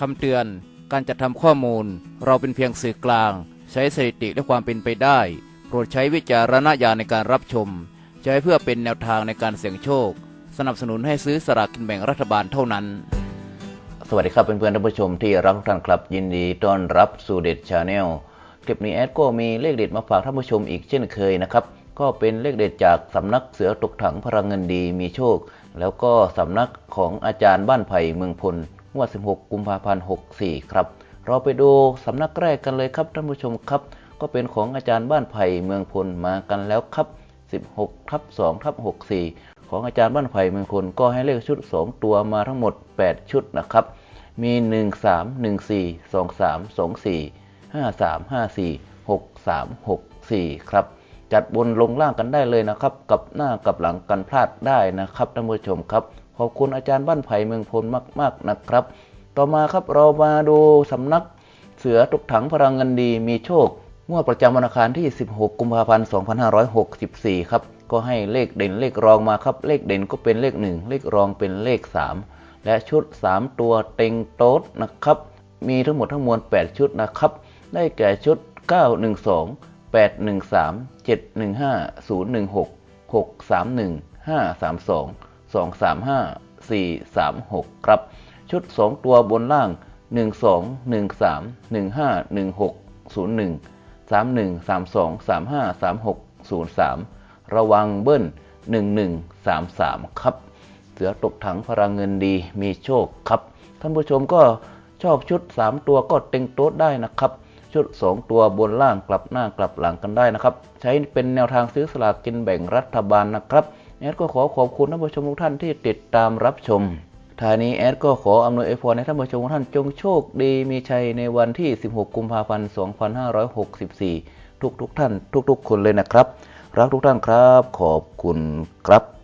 คำเตือน การจัดทำข้อมูล เราเป็นเพียงสื่อกลาง ใช้สถิติและความเป็นไปได้ โปรดใช้วิจารณญาณในการรับชม ใช้เพื่อเป็นแนวทางในการเสี่ยงโชค สนับสนุนให้ซื้อสลากกินแบ่งรัฐบาลเท่านั้น สวัสดีครับเพื่อนๆท่านผู้ชมที่รักทุกท่านครับยินดีต้อนรับสู่เด็ดชาแนลคลิปนี้แอดก็มีเลขเด็ดมาฝากท่านผู้ชมอีกเช่นเคยนะครับก็เป็นเลขเด็ดจากสำนักเสือตกถังพลังเงินดีมีโชค แล้วก็สำนักของอาจารย์บ้านไผ่เมืองพล งวด 16 กุมภาพันธ์ 64 ครับ เราไปดูสำนักแรกกันเลยครับท่านผู้ชมครับ ก็เป็นของอาจารย์บ้านไผ่เมืองพลมากันแล้วครับ 16ทับ2ทับ64 ของอาจารย์บ้านไผ่เมืองพลก็ให้เลขชุด 2 ตัวมาทั้งหมด 8 ชุดนะครับ มี 1 3 1 4 2 3 2 4 5 3 5 4 6 3 6 4 ครับจัดบนลงล่างกันได้เลยนะครับ กับหน้ากับหลังกันพลาดได้นะครับท่านผู้ชมครับ ขอบคุณอาจารย์บ้านไผ่เมืองพลมากๆนะครับ ต่อมาครับเรามาดูสำนักเสือตกถังพลังเงินดีมีโชคงวดประจำวันอังคารที่ 16 กุมภาพันธ์ 2564 ครับ ก็ให้เลขเด่นเลขรองมาครับ เลขเด่นก็เป็นเลข 1 เลขรองเป็นเลข 3 และชุด 3 ตัวเต็งโต๊ดนะครับ มีทั้งหมดทั้งมวล 8 ชุดนะครับ ได้แก่ชุด 912 813 715 016 631 532 235 436 ครับ ชุด 2 ตัวบนล่าง 12 13 15 16 01 31 32 35 36 03 ระวังเบิ้ล 1133 ครับ เสือตกถังพลังเงินดีมีโชคครับ ท่านผู้ชมก็ชอบชุด 3 ตัวก็เต็งโต๊ดได้นะครับ ชุด 2 ตัวบนล่างกลับหน้ากลับหลังกันได้นะครับ ใช้เป็นแนวทางซื้อสลากกินแบ่งรัฐบาลนะครับ แอดก็ขอขอบคุณท่านผู้ชมทุกท่านที่ติดตามรับชมท่านี้แอดก็ขออำนวยอวยพรให้ท่านผู้ชมทุกท่านจงโชคดีมีชัยในวันที่ 16 กุมภาพันธ์ 2564 ทุกทุกๆท่าน ทุกๆคนเลยนะครับ รักทุกท่านครับ ขอบคุณครับ